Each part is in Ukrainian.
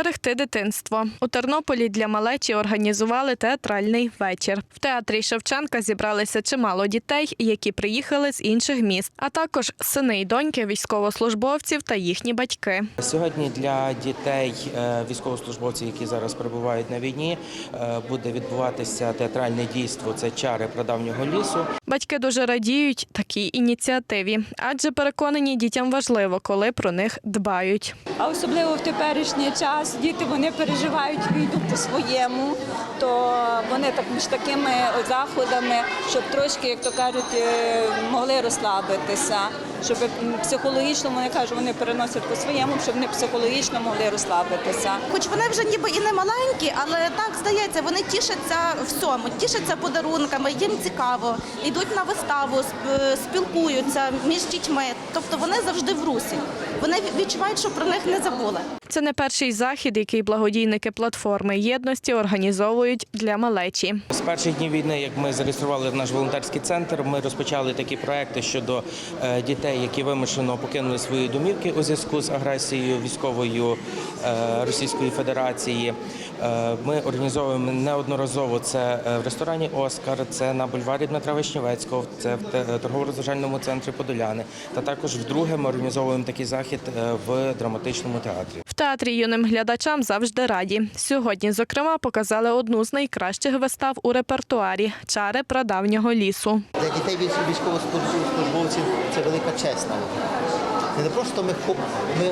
Берегти дитинство у Тернополі для малечі організували театральний вечір. В театрі Шевченка зібралися чимало дітей, які приїхали з інших міст, а також сини й доньки військовослужбовців та їхні батьки. Сьогодні для дітей е, військовослужбовців, які зараз перебувають на війні, е, буде відбуватися театральне дійство. Це чари прадавнього лісу. Батьки дуже радіють такій ініціативі, адже переконані дітям важливо, коли про них дбають. А особливо в теперішній час діти вони переживають війну по-своєму, то вони так між такими заходами, щоб трошки, як то кажуть, е, могли розслабитися, щоб психологічно вони кажуть, вони переносять по-своєму, щоб вони психологічно могли розслабитися. Хоч вони вже ніби і не маленькі, але так здається, вони тішаться всьому, тішаться подарунками, їм цікаво, йдуть на виставу, спілкуються між дітьми. Тобто вони завжди в русі. Вони відчувають, що про них не забули. Це не перший захід, який благодійники платформи єдності організовують для малечі. З перших днів війни, як ми зареєстрували наш волонтерський центр, ми розпочали такі проекти щодо е, дітей, які вимушено покинули свої домівки у зв'язку з агресією військовою е, Російської Федерації. Е, Ми організовуємо неодноразово це в ресторані Оскар, це на бульварі Дмитра Вишнівецького, це в торгово-розважальному центрі Подоляни. Та також вдруге ми організовуємо такий захід в драматичному театрі. Театрі юним глядачам завжди раді. Сьогодні, зокрема, показали одну з найкращих вистав у репертуарі чари прадавнього лісу. Для дітей військ- військовослужбовців це велика честь не просто ми, ми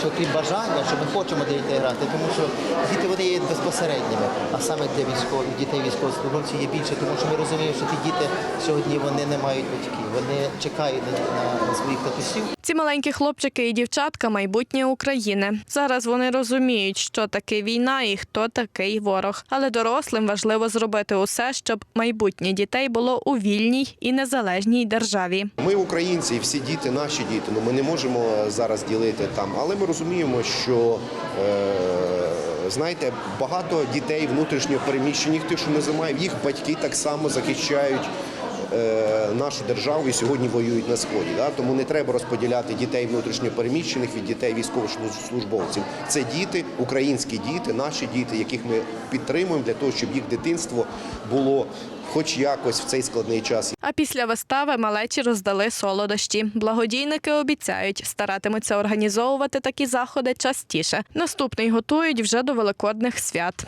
що крім бажання, що ми хочемо для дітей грати, тому що діти вони є безпосередніми, а саме для військових дітей військовослужбовців є більше, тому що ми розуміємо, що ті діти сьогодні вони не мають батьків, вони чекають на, на, на своїх татусів. Ці маленькі хлопчики і дівчатка майбутнє України. Зараз вони розуміють, що таке війна і хто такий ворог. Але дорослим важливо зробити усе, щоб майбутнє дітей було у вільній і незалежній державі. Ми українці, і всі діти, наші діти. Ну ми не можемо зараз ділити там, але ми розуміємо, що е, знаєте, багато дітей внутрішньо переміщених, тих, що називаємо, їх батьки так само захищають. Е, Нашу державу і сьогодні воюють на сході. Тому не треба розподіляти дітей внутрішньо переміщених від дітей військовослужбовців. Це діти, українські діти, наші діти, яких ми підтримуємо для того, щоб їх дитинство було хоч якось в цей складний час А після вистави малечі роздали солодощі. Благодійники обіцяють, старатимуться організовувати такі заходи частіше. Наступний готують вже до великодних свят.